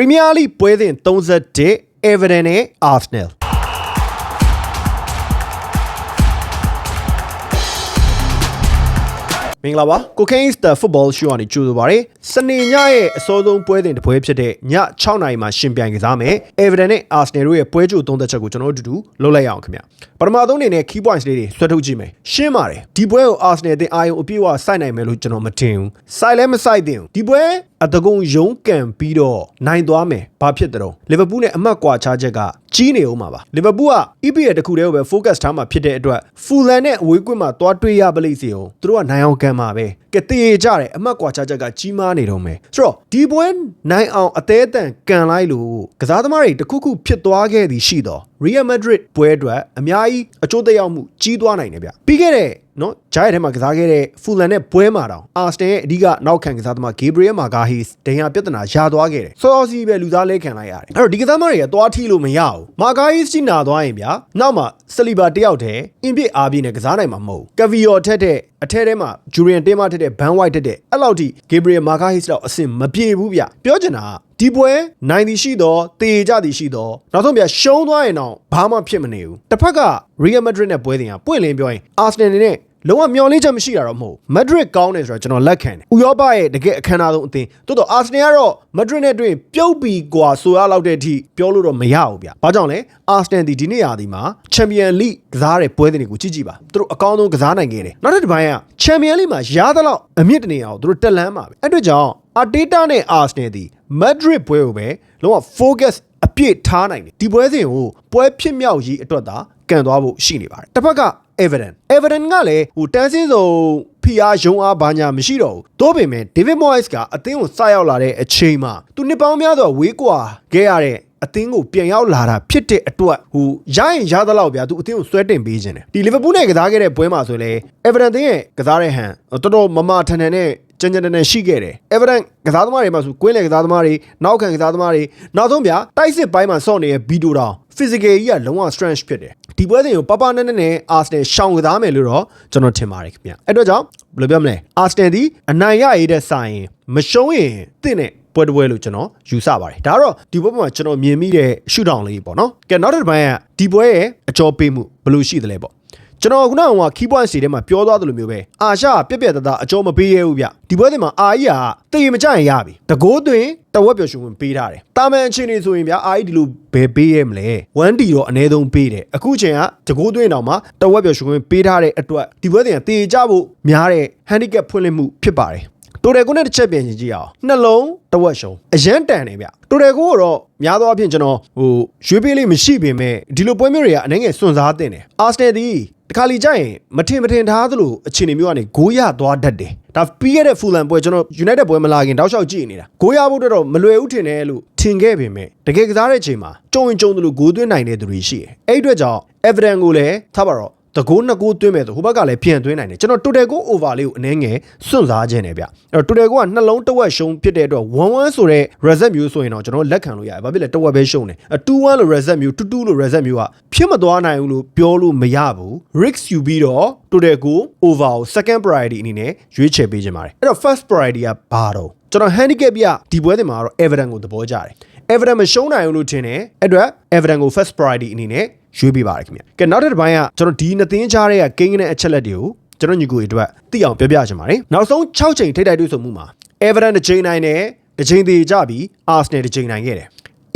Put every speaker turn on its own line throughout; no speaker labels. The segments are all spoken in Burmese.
Premier League ပွဲစဉ်31 Everton နဲ့ Arsenal မင်္ဂလာပါကိုကိန်းစတာဖုတ်ဘောရှူကနေကြိုဆိုပါရစေ စနေညရဲ့အစောဆုံးပွဲစဉ်တစ်ပွဲဖြစ်တဲ့ည6နာရီမှာရှင်ပြိုင်ကစားမယ် Everton နဲ့ Arsenal တို့ရဲ့ပွဲကြိုသုံးသက်ချက်ကိုကျွန်တော်တို့အတူတူလုပ်လိုက်ရအောင်ခင်ဗျပထမဆုံးအနေနဲ့ key points လေးတွေဆွဲထုတ်ကြည့်မယ်ရှင်းပါတယ်ဒီပွဲကို Arsenal တင်အာယုံအပြည့်အဝစိုက်နိုင်မယ်လို့ကျွန်တော်မထင်ဘူးစိုက်လည်းမစိုက်သင့်ဘူးဒီပွဲအတကုံယုံကန်ပြီးတော့နိုင်သွားမယ်ဘာဖြစ်တဲ့တော့လီဗာပူးနဲ့အမှတ်ကွာခြားချက်ကကြီးနေအောင်ပါပါလီဗာပူးက EPL တခုတည်းကိုပဲ focus ထားမှာဖြစ်တဲ့အတွက်ဖူလန်နဲ့အဝေးကွင်းမှာသွားတွေ့ရပလိစီအောင်သူတို့ကနိုင်အောင်ကန်မှာပဲကဲတည်ကြတယ်အမှတ်ကွာခြားချက်ကကြီးမားနေတော့မယ်ဆိုတော့ဒီပွဲနိုင်အောင်အသေးအတန်ကန်လိုက်လို့ကစားသမားတွေတခုခုဖြစ်သွားခဲ့သည်ရှိတော့ Real Madrid ပွဲအတွက်အများကြီးအကျိုးသက်ရောက်မှုကြီးသွားနိုင်တယ်ဗျပြီးခဲ့တဲ့နော်ဂျားရဲ့ထဲမှာကစားခဲ့တဲ့ဖူလန်နဲ့ပွဲမှာတောင်အာစနယ်ရဲ့အဓိကနောက်ခံကစားသမားဂေဘရီယယ်မာဂါဟီစ်ဒဏ်ရာပြဿနာရသွားခဲ့တယ်စောစောစီးပဲလူသားလဲခံလိုက်ရတယ်အဲ့တော့ဒီကစားသမားတွေကသွားထီလို့မရဘူးမာဂါဟီစ်ကြီးနာသွားရင်ဗျာနောက်မှာဆလီဘာတယောက်တည်းအင်ပြစ်အားပြင်းနဲ့ကစားနိုင်မှာမဟုတ်ကဗီယောထက်တဲ့အထဲထဲမှာဂျူရီယန်တင်းမထက်တဲ့ဘန်ဝိုက်ထက်တဲ့အဲ့လောက်ထိဂေဘရီယယ်မာဂါဟီစ်တော့အဆင်မပြေဘူးဗျပြောချင်တာက ဒီပွဲနိုင်သည်ရှိတော့တေကြသည်ရှိတော့နောက်ဆုံးပြရှုံးသွားရင်တော့ဘာမှဖြစ်မနေဘူးတစ်ဖက်က Real Madrid နဲ့ပွဲတင်ကပွင့်လင်းပြောရင် Arsenal နေနဲ့လုံးဝမျော်လင့်ချက်မရှိတာတော့မဟုတ် Madrid ကောင်းတယ်ဆိုတော့ကျွန်တော်လက်ခံတယ်။ဥရောပရဲ့တကယ်အခမ်းအနားဆုံးအသင်းတိုးတော့ Arsenal ကတော့ Madrid နဲ့တွေ့ရင်ပြုတ်ပြီးกว่าဆိုရလောက်တဲ့အထိပြောလို့တော့မရဘူးဗျ။ဘာကြောင့်လဲ Arsenal ဒီဒီနေ့ရာသီမှာ Champion League ကစားတဲ့ပွဲစဉ်တွေကိုကြည့်ကြည့်ပါ။သူတို့အကောင်းဆုံးကစားနိုင်ခဲ့တယ်။နောက်တစ်ပိုင်းက Champion League မှာရသလောက်အမြင့်တနေအောင်သူတို့တက်လန်းပါပဲ။အဲ့အတွက်ကြောင့် Arteta နဲ့ Arsenal ဒီ Madrid ပွဲကိုပဲလုံးဝ focus အပြည့်ထားနိုင်တယ်ဒီပွဲစဉ်ကိုပွဲဖြစ်မြောက်ရေးအတွက်သာကန်သွားဖို့ရှိနေပါတယ်တစ်ဖက်က Everton Everton ကလည်းဟိုတန်းစင်းစုံဖိအားယုံအားဘာညာမရှိတော့ဘူးသို့ပေမဲ့ David Moyes ကအသင်းကိုစရောက်လာတဲ့အချိန်မှာသူနှစ်ပေါင်းများစွာဝေးကွာခဲ့ရတဲ့အသင်းကိုပြန်ရောက်လာတာဖြစ်တဲ့အတွက်ဟိုရရင်ရသလောက်ဗျာသူအသင်းကိုဆွဲတင်ပေးခြင်းတယ်ဒီ Liverpool နဲ့ကစားခဲ့တဲ့ပွဲမှာဆိုရင် Everton တင်းရဲ့ကစားတဲ့ဟန်တော်တော်မမထန်ထန်နဲ့ ကြမ်းကြမ်းတမ်းတမ်းရှိခဲ့တယ်။ Everton ကစားသမားတွေမှာဆိုကွင်းလေကစားသမားတွေနောက်ခံကစားသမားတွေနောက်ဆုံးဗျာတိုက်စစ်ပိုင်းမှာဆော့နေတဲ့ဘီတိုတောင် physical ကြီးကလုံးဝ strength ဖြစ်တယ်။ဒီပွဲစဉ်ကိုပပနဲ့နဲ့နဲ့ Arsenal ရှောင်ကစားမယ်လို့တော့ကျွန်တော်ထင်ပါတယ်ခင်ဗျ။အဲ့တော့ကြောင့်ဘယ်လိုပြောမလဲ Arsenal ဒီအနိုင်ရရတဲ့ဆိုင်မရှုံးရင်တင့်တဲ့ပွဲတစ်ပွဲလို့ကျွန်တော်ယူဆပါတယ်ဒါကတော့ဒီပွဲမှာကျွန်တော်မြင်မိတဲ့ရှုထောင်လေးပေါ့နော်ကဲနောက်တစ်ပိုင်းကဒီပွဲရဲ့အကြောပေးမှုဘယ်လိုရှိသလဲပေါ့ ကျွန်တော်ခုနက key point စီထဲမှာပြောသွားသလိုမျိုးပဲအာရှပြက်ပြက်တသားအကျော်မပေးရဘူးဗျဒီပွဲတွေမှာအာကြီးကတည်မကြရင်ရပြီတကိုးသွင်းတဝက်ပျော်ရွှင်ဝင်ပေးထားတယ်တာမန်အခြေအနေဆိုရင်ဗျာအာကြီးဒီလိုဘယ်ပေးရမလဲ 1 D တော့အနည်းဆုံးပေးတယ်အခုချိန်ကတကိုးသွင်းတောင်မှတဝက်ပျော်ရွှင်ဝင်ပေးထားတဲ့အတွက်ဒီပွဲတွေကတည်ကြဖို့များတဲ့ handicap ဖွင့်လှစ်မှုဖြစ်ပါတယ်တိုတယ်ကိုနဲ့တစ်ချက်ပြင်ကြည့်အောင်နှလုံးတဝက်ရှုံအရန်တန်နေဗျတိုတယ်ကိုကတော့များသောအားဖြင့်ကျွန်တော်ဟိုရွေးပေးလေးမရှိပေမဲ့ဒီလိုပွဲမျိုးတွေကအနေငယ်စွန့်စားတင်တယ်အာစနယ်ဒီ တခါလီကြရင်မထင်မထင်ထားသလိုအခြေအနေမျိုးကနေဂိုးရသွားတတ်တယ်ဒါပြီးခဲ့တဲ့ဖူလန်ပွဲကျွန်တော် United ပွဲမလာခင်တောက်လျှောက်ကြည့်နေတာဂိုးရဖို့တော့မလွယ်ဘူးထင်တယ်လို့ထင်ခဲ့ပေမဲ့တကယ်ကစားတဲ့အချိန်မှာကြုံရင်ကြုံတယ်လို့ဂိုးသွင်းနိုင်တဲ့သူတွေရှိတယ်အဲ့အတွက်ကြောင့် Everton ကိုလည်းထားပါတော့ တကိုးနှစ်ကိုးသွင်းမယ်ဆိုဟိုဘက်ကလည်းပြန်သွင်းနိုင်တယ်ကျွန်တော်တိုတယ်ကို over လေးကိုအနည်းငယ်စွန့်စားခြင်းတယ်ဗျအဲ့တော့တိုတယ်ကိုကနှလုံးတစ်ဝက်ရှုံးဖြစ်တဲ့အတွက်1-1ဆိုတဲ့ reset မျိုးဆိုရင်တော့ကျွန်တော်လက်ခံလို့ရတယ်ဘာဖြစ်လဲတစ်ဝက်ပဲရှုံးတယ်2-1လို့ reset မျိုး2-2လို့ reset မျိုးကဖြစ်မသွားနိုင်ဘူးလို့ပြောလို့မရဘူး risk ယူပြီးတော့တိုတယ်ကို over ကို second priority အနေနဲ့ရွေးချယ်ပေးခြင်းပါတယ်အဲ့တော့ first priority ကဘာတော့ကျွန်တော် handicap ပြဒီပွဲတင်မှာတော့ Everton ကိုသဘောကျတယ် Everton မရှုံးနိုင်ဘူးလို့ထင်တယ်အဲ့အတွက် Everton ကို first priority အနေနဲ့ရွေးပေးပါတယ်ခင်ဗျကဲနောက်တစ်ပိုင်းကကျွန်တော်ဒီနှစ်သင်းကြားတဲ့ကကိန်းကနေအချက်လက်တွေကိုကျွန်တော်ညီကိုအတွက်သိအောင်ပြောပြချင်ပါတယ်နောက်ဆုံး6ချိန်ထိတိုက်တွေ့ဆုံမှုမှာ Everton တစ်ချိန်နိုင်တယ်တစ်ချိန်သေးကြပြီး Arsenal တစ်ချိန်နိုင်ခဲ့တယ်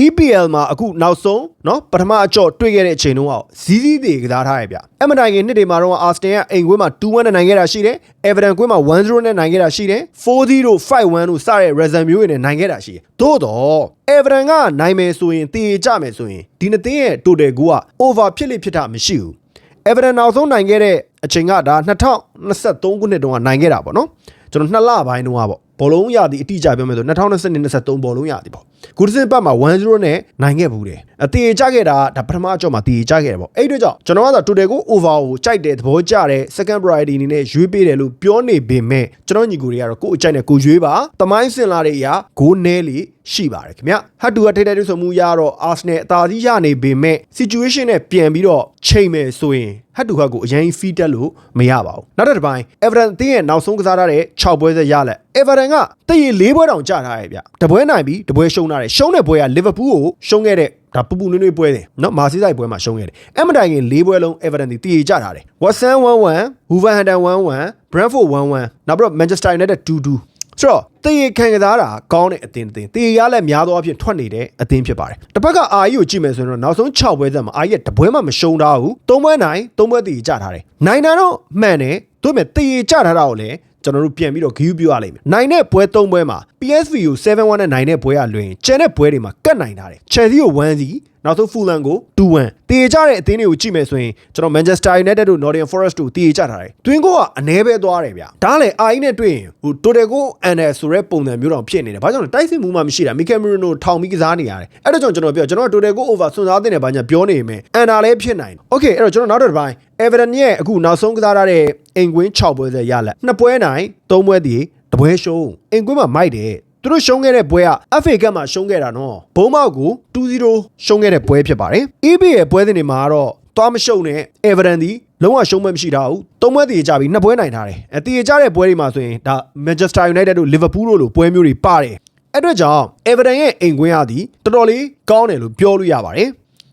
EPL မှာအခုနောက်ဆုံးเนาะပထမအကြော့တွေ့ခဲ့တဲ့အချိန်တုန်းကဇီးဇီးတွေကစားထားရဗျအမတိုင်ငယ်နှစ်တွေမှာတော့ Arsenal ကအိမ်ကွင်းမှာ2-1နဲ့နိုင်ခဲ့တာရှိတယ် Everton ကွင်းမှာ1-0နဲ့နိုင်ခဲ့တာရှိတယ်4-0 5-1လို့စတဲ့ result မျိုးတွေနဲ့နိုင်ခဲ့တာရှိတယ်သို့တော့ Everton ကနိုင်မယ်ဆိုရင်တည်ကြမယ်ဆိုရင်ဒီနှစ်သင်းရဲ့ total goal က over ဖြစ်လိဖြစ်တာမရှိဘူး Everton နောက်ဆုံးနိုင်ခဲ့တဲ့အချိန်ကဒါ2023ခုနှစ်တုန်းကနိုင်ခဲ့တာပေါ့နော်ကျွန်တော်နှစ်လပိုင်းတုန်းကပေါ့ ဘောလုံးရသည်အတိအကျပြောမယ်ဆို2020 23ဘောလုံးရသည်ပေါ့ဂူဒစင်ပတ်မှာ1-0နဲ့နိုင်ခဲ့ဘူးတယ်အတေကြခဲ့တာဒါပထမအကြော့မှာတေကြခဲ့တယ်ပေါ့အဲ့အတွက်ကြောင့်ကျွန်တော်ကတော့ total ကို over ကိုကြိုက်တယ်သဘောကျတယ် second priority အနေနဲ့ရွေးပေးတယ်လို့ပြောနေပေမဲ့ကျွန်တော်ညီကိုတွေကတော့ကိုယ့်အကြိုက်နဲ့ကိုရွေးပါတမိုင်းစင်လာတဲ့အရာဂိုးနဲလေးရှိပါတယ်ခင်ဗျဟတ်တူကထိတဲ့ဆိုမှုရတော့ Arsenal အသာစီးရနေပေမဲ့ situation နဲ့ပြန်ပြီးတော့ချိန်မယ်ဆိုရင်ဟတ်တူကကိုအရင် feed တက်လို့မရပါဘူးနောက်တစ်ပိုင်း Everton အသင်းရဲ့နောက်ဆုံးကစားထားတဲ့6ပွဲဆက်ရလက် Everton ကတည်ရလေးပွဲတောင်ကြာထားရဲ့ဗျတပွဲနိုင်ပြီးတပွဲရှုံးထားတယ်ရှုံးတဲ့ပွဲက Liverpool ကိုရှုံးခဲ့တဲ့ဒါပူပူနွေ့နွေ့ပွဲတယ်နော်မာစီးဆိုင်ပွဲမှာရှုံးခဲ့တယ်အဲ့မတိုင်ခင်၄ပွဲလုံး Everton တီတည်ကြထားတယ် Watson 1-1 Wolverhampton 1-1 Brentford 1-1နောက်ပြီးတော့ Manchester United 2-2ဆိုတော့တည်ရခံကစားတာကောင်းတဲ့အသင်းတစ်သင်းတည်ရလည်းများသောအားဖြင့်ထွက်နေတဲ့အသင်းဖြစ်ပါတယ်တစ်ဖက်ကအာကြီးကိုကြည့်မယ်ဆိုရင်တော့နောက်ဆုံး6ပွဲသက်မှာအာကြီးကတပွဲမှမရှုံးထားဘူး၃ပွဲနိုင်၃ပွဲတည်ကြထားတယ်နိုင်တာတော့မှန်တယ်တို့မဲ့တည်ကြထားတာကိုလည်း ကျွန်တော်တို့ပြန်ပြီးတော့ဂယူးပြရလိမ့်မယ်။နိုင်တဲ့ပွဲ၃ပွဲမှာ PSV ကို7-1နဲ့နိုင်တဲ့ပွဲကလွင်ကျန်တဲ့ပွဲတွေမှာကတ်နိုင်တာတယ်။ Chelsea ကို1စီ နောက်ဆုံး Fulham ကို2-1တေကြတဲ့အသင်းတွေကိုကြည့်မယ်ဆိုရင်ကျွန်တော် Manchester United တို့ Nottingham Forest တို့တေကြထားတယ်။တွင်းကိုကအနှဲပဲသွားတယ်ဗျ။ဒါလည်းအာအီနဲ့တွေ့ရင်ဟို Total ကိုအန်တယ်ဆိုတဲ့ပုံစံမျိုးတောင်ဖြစ်နေတယ်။ဘာကြောင့်လဲတိုက်စစ်မှုမှမရှိတာ Mikel Merino ထောင်ပြီးကစားနေရတယ်။အဲ့ဒါကြောင့်ကျွန်တော်ပြောကျွန်တော် Total ကို over စွန့်စားတဲ့နေဘာညာပြောနေမယ်။အန်တာလည်းဖြစ်နိုင်။ Okay အဲ့တော့ကျွန်တော်နောက်တစ်ပိုင်း Everton ရဲ့အခုနောက်ဆုံးကစားရတဲ့အင်ကွင်း6ပွဲဆက်ရလက်နှစ်ပွဲနိုင်၃ပွဲတည်တပွဲရှုံးအင်ကွင်းမှာမိုက်တယ် သူတို့ရှုံးခဲ့တဲ့ပွဲက FA Cup မှာရှုံးခဲ့တာနော်ဘုံမောက်ကို2-0ရှုံးခဲ့တဲ့ပွဲဖြစ်ပါတယ် EB ရဲ့ပွဲစဉ်တွေမှာတော့သွားမရှုံးနဲ့ Everton ဒီလုံးဝရှုံးမှမရှိတာဘူးသုံးပွဲတည်ကြပြီးနှစ်ပွဲနိုင်ထားတယ်အတည်ကြတဲ့ပွဲတွေမှာဆိုရင်ဒါ Manchester United တို့ Liverpool တို့လိုပွဲမျိုးတွေပါတယ်အဲ့အတွက်ကြောင့် Everton ရဲ့အိမ်ကွင်းအားသည်တော်တော်လေးကောင်းတယ်လို့ပြောလို့ရပါတယ်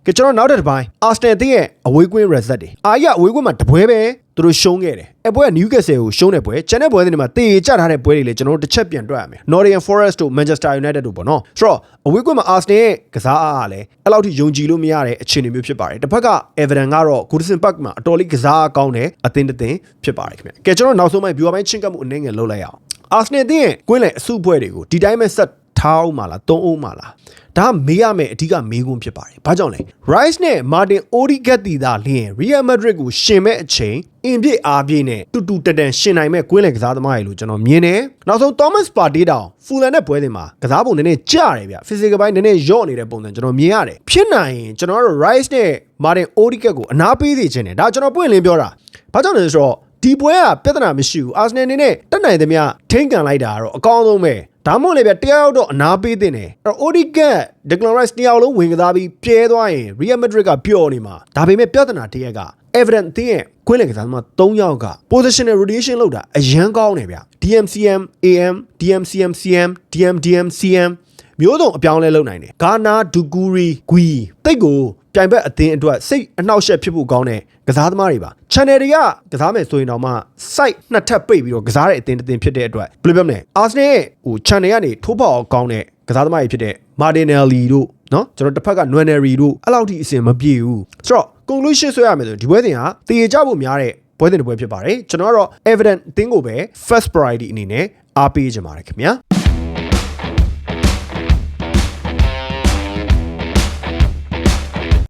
ကဲကျွန်တော်နောက်တစ်ပိုင်း Arsenal တင်းရဲ့အဝေးကွင်း reset တွေအာရအဝေးကွင်းမှာတပွဲပဲ သူတို့ရှုံးခဲ့တယ်အပွဲက Newcastle ကိုရှုံးတဲ့ပွဲကျန်တဲ့ပွဲတွေမှာတေကြထားတဲ့ပွဲတွေလည်းကျွန်တော်တို့တစ်ချက်ပြန်တွက်ရမယ် Nottingham Forest တို့ Manchester United တို့ပေါ့နော်ဆိုတော့အဝေးကွင်းမှာ Arsenal ရဲ့ကစားအားကလည်းအဲ့လောက်ထိယုံကြည်လို့မရတဲ့အခြေအနေမျိုးဖြစ်ပါတယ်တစ်ဖက်က Everton ကတော့ Goodison Park မှာအတော်လေးကစားအားကောင်းတဲ့အသင်းတစ်သင်းဖြစ်ပါတယ်ခင်ဗျကဲကျွန်တော်နောက်ဆုံးပိုင်း viewer ပိုင်းချင်းကပ်မှုအနေငယ်လုပ်လိုက်ရအောင် Arsenal တင်းရဲ့ကွင်းလယ်အစုပွဲတွေကိုဒီတိုင်းပဲဆက် ထားအောင်မလားသုံးအောင်မလားဒါကမေးရမယ်အဓိကမေးခွန်းဖြစ်ပါတယ်။ဘာကြောင့်လဲ။ Rice နဲ့ Martin Odegaard တီသာလျင် Real Madrid ကိုရှင်မဲ့အချိန်အင်ပြည့်အားပြည့်နဲ့တူတူတတန်ရှင်နိုင်မဲ့ကွင်းလယ်ကစားသမားတွေလို့ကျွန်တော်မြင်တယ်။နောက်ဆုံး Thomas Partey တောင် Fulham နဲ့ပွဲစဉ်မှာကစားပုံနည်းနည်းကျတယ်ဗျ။ physical ဘိုင်းနည်းနည်းယော့နေတဲ့ပုံစံကျွန်တော်မြင်ရတယ်။ဖြစ်နိုင်ရင်ကျွန်တော်တို့ Rice နဲ့ Martin Odegaard ကိုအနာပေးစေချင်တယ်။ဒါကျွန်တော်ပွင့်လင်းပြောတာ။ဘာကြောင့်လဲဆိုတော့ ဒီပွဲကပြဿနာမရှိဘူးအာဆနယ်အနေနဲ့တက်နိုင်သမျှထိန်းကန်လိုက်တာကတော့အကောင်းဆုံးပဲဒါမှမဟုတ်လေဗျတရားရောက်တော့အနာပေးတင်တယ်အဲ့တော့ Odegaard Declan Rice တယောက်လုံးဝင်ကစားပြီးပြဲသွားရင် Real Madrid ကပျော်နေမှာဒါပေမဲ့ပြဿနာတစ်ရက်က Everton အသင်းရဲ့ကွင်းလယ်ကစားသမား၃ယောက်က positional rotation လုပ်တာအရန်ကောင်းတယ်ဗျ DMCM AM DMCM CM DM DM CM မျိုးစုံအပြောင်းလဲလုပ်နိုင်တယ်ဂါနာဒူဂူရီဂွီတိတ်ကို ပြိုင်ဘက်အသင်းအတွက်စိတ်အနှောက်အယှက်ဖြစ်ဖို့ကောင်းတဲ့ကစားသမားတွေပါ channel တွေကကစားမယ်ဆိုရင်တော့မှ site နှစ်ထပ်ပိတ်ပြီးတော့ကစားတဲ့အသင်းတစ်သင်းဖြစ်တဲ့အတွက်ဘယ်လိုပြောမလဲ Arsenal ရဲ့ဟို channel ကနေထိုးပေါက်အောင်ကောင်းတဲ့ကစားသမားတွေဖြစ်တဲ့ Martinelli တို့เนาะကျွန်တော်တစ်ဖက်က Nwaneri တို့အဲ့လောက်ထိအဆင်မပြေဘူးဆိုတော့ conclusion ဆွဲရမယ်ဆိုဒီပွဲစဉ်ဟာတည်ကြဖို့များတဲ့ပွဲစဉ်တစ်ပွဲဖြစ်ပါတယ်ကျွန်တော်ကတော့ evident အသင်းကိုပဲ first priority အနေနဲ့အားပေးကြပါတယ်ခင်ဗျာ